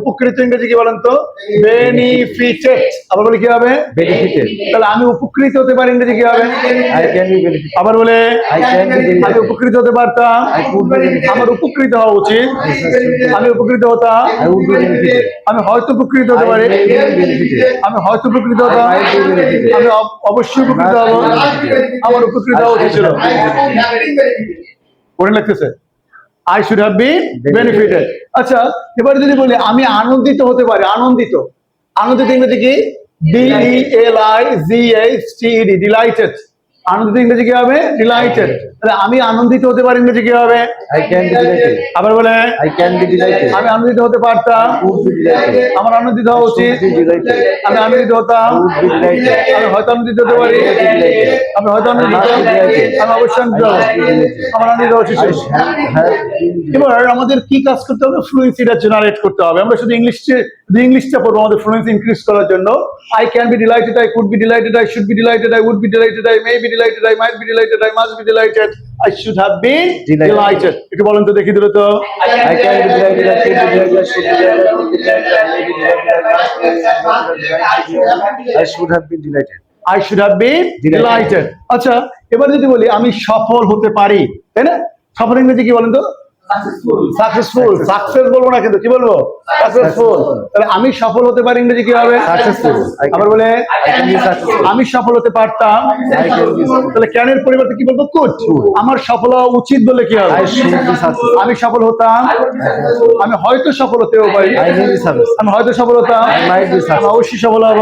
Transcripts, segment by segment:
উপকৃত ইংরেজি কি বলেন তো বেনিফিটেড আবার বলে কি হবে? তাহলে আমি উপকৃত হতে পারি ইংরেজি কি হবে? আই ক্যান বি বেনিফিটেড আবার বলে আমি উপকৃত হতে পারতাম। আমার উপকৃত হওয়া উচিত। আমি উপকৃত হতাম। আই উড বি বেনিফিটেড আমি হয়তো উপকৃত হতে পারি. আমি হয়তো উপকৃত হতাম. আমি অবশ্যই উপকৃত হব। আমার উপকৃত হওয়া উচিত ছিল। লাগতেছে I should have been benefited আচ্ছা এবারে যদি বলি আমি আনন্দিত হতে পারি আনন্দিত। আনন্দিত ইংরেজি কি? D E L I G H T D delighted আনন্দিত ইংরেজি কি হবে ডিলাইটেড তাহলে আমি আনন্দিত হতে পারি ইংরেজি কি হবে আই ক্যান বি ডিলাইটেড আবার বলে আই ক্যান বি ডিলাইটেড আমি আনন্দিত হতে পারতাম। আমার আনন্দিত হওয়া উচিত। আমি আনন্দিত হতাম। আমি হয়তো আনন্দিত হতে পারি। আমি হয়তো আনন্দিত আমি অবশ্যই আনন্দিত। আমার আনন্দিত হওয়া উচিত। এবার আমাদের কি কাজ করতে হবে? ফ্লুয়েন্সিটা জেনারেট করতে হবে। আমরা শুধু ইংলিশে যদি ইংলিশটা পড়ব আমাদের ফ্লুয়েন্সি ইনক্রিজ করার জন্য I can be delighted I could be delighted I should be delighted I would be delighted I may be delighted I might be delighted I must be delighted I should have been Delighted. Delighted একটু বলেন তো দেখি দিল তো I can be delighted, I can be delighted, I should be delighted, I would be delighted, I should have been delighted. I should have been delighted আচ্ছা এবার যদি বলি আমি সফল হতে পারি তাই না সফল ইংরেজি কি বলেন তো সাকসেসফুল সাকসেস বলব না কিন্তু কি বলব? সাকসেসফুল তাহলে আমি সফল হতে পারি ইংরেজি কি হবে Successful. আবার বলে. আমি সফল হতে পারতাম। তাহলে ক্যানের পরিবর্তে কি বলব? কুড আমার সফল হওয়া উচিত বলে কি হবে. আমি সফল হতাম। আমি হয়তো সফল হতেও পারি. আমি হয়তো সফল হতাম। অবশ্যই সফল হব.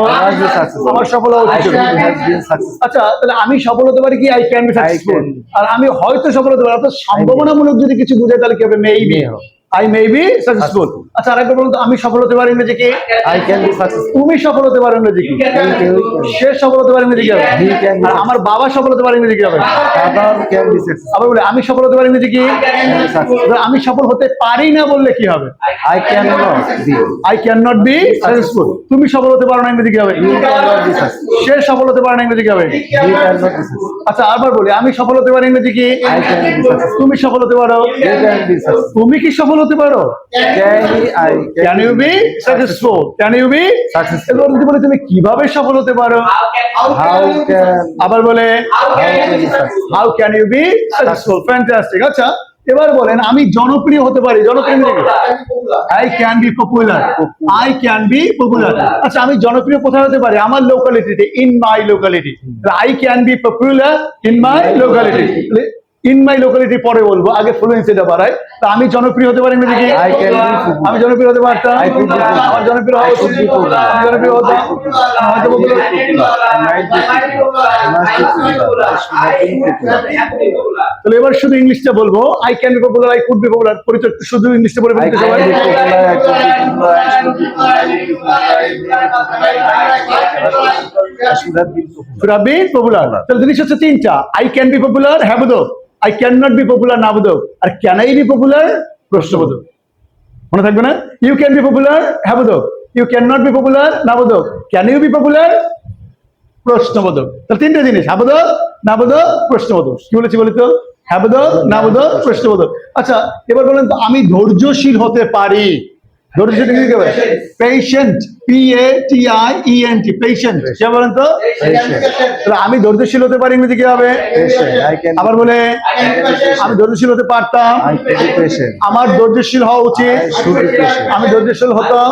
আমার সফল হওয়া উচিত. আচ্ছা তাহলে আমি সফল হতে পারি কি? আই ক্যান বি সাকসেসফুল আর আমি হয়তো সফল হতে পারি অর্থাৎ সম্ভাবনামূলক যদি কিছু বোঝায় তাহলে কি হবে মেবি May হবে। আই মে বি সাকসেসফুল আচ্ছা আরেকবার বলুন তো আমি সফল হতে পারি ইংরেজি কি I can be successful. তুমি সফল হতে পারো ইংরেজি কি সে সফল হতে পারে ইংরেজি কি হবে আমার বাবা সফল হতে পারে ইংরেজি কি হবে Father can be successful. আবার বলে আমি সফল হতে পারি ইংরেজি কি আমি সফল হতে পারি না বললে কি হবে I cannot be. I can not be successful তুমি সফল হতে পারো না ইংরেজি কি হবে. সে সফল হতে পারে না ইংরেজি কি হবে. আচ্ছা আবার বলি আমি সফল হতে পারি ইংরেজি কি can be successful. তুমি সফল হতে পারো. তুমি কি সফল হতে পারো? Can you be successful can you be. এবার যদি বলি তুমি কীভাবে সফল হতে পারো? How can আবার বলে? How can you be successful fantastic আচ্ছা এবার বলেন আমি জনপ্রিয় হতে পারি জনপ্রিয় I can be popular I can be popular আচ্ছা আমি জনপ্রিয় কোথায় হতে পারি? আমার লোকালিটিতে in my locality I can be popular in my locality in my locality পরে বলব আগে ফ্লুয়েন্সিটা বাড়াই তা আমি জনপ্রিয় হতে পারি নাকি আমি জনপ্রিয় হতে পারতাম আমার জনপ্রিয় তাহলে এবার শুধু ইংলিশটা বলব I can be popular I could be popular পরিচয় শুধু ইংলিশে বলে ফেলতে সবাই তিনটা I can be popular have though I can not be popular না বোধক আর ক্যান আই বি পপুলার প্রশ্নবোধক মনে থাকবে না? ইউ ক্যান বি পপুলার হ্যাঁ বোধক you can not be popular না বোধক ক্যান ইউ বি পপুলার প্রশ্নবোধক তাহলে তিনটে জিনিস। হাবোধক নাবোধক প্রশ্নবোধক কি বলেছি বলি তো হাবোধক নাবোধক প্রশ্নবোধক আচ্ছা এবার বলেন আমি ধৈর্যশীল হতে পারি। ধৈর্যশীল কি হবে patient P A T I E N T patient কে বলেন তো আমি ধৈর্যশীল হতে পারি ইংরেজি কি হবে Patient, I can আবার বলে আমি ধৈর্যশীল হতে পারতাম. আমার ধৈর্যশীল হওয়া উচিত. আমি ধৈর্যশীল হতাম.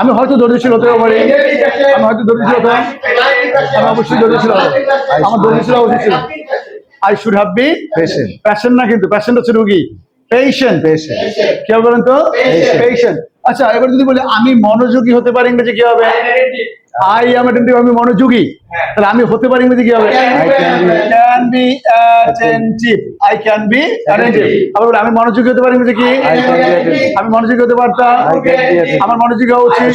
আমি হয়তো ধৈর্যশীল হতে পারি। আমি হয়তো ধৈর্যশীল হতাম। আমি অবশ্যই ধৈর্যশীল হব আমার ধৈর্যশীল হওয়া উচিত ছিল। I should have B Patient. Passion না কিন্তু প্যাশন হচ্ছে রুগী। Patient Patient. কি হবে বলেন তো পেশেন্ট আচ্ছা এবার যদি বলি আমি মনোযোগী হতে পারি ইংরেজি কি হবে? আই এম অ্যাটেন্টিভ আমি মনোযোগী। তাহলে আমি হতে পারি ইংরেজি কি হবে? I can be- can be attentive I can be attentive আবার বলি, আমি মনোযোগী হতে পারি ইংরেজি কি. আমি মনোযোগী হতে পারতাম. আমার মনোযোগী হওয়া উচিত.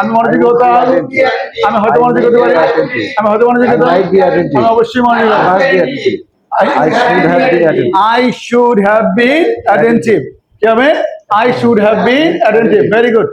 আমি মনোযোগী হতাম। আমি হয়তো মনোযোগী হতে পারি. আমি হয়তো মনোযোগী হতাম। Attentive. আমি অবশ্যই মনোযোগী I should have been attentive. I should have been attentive. should have been attentive. Very good.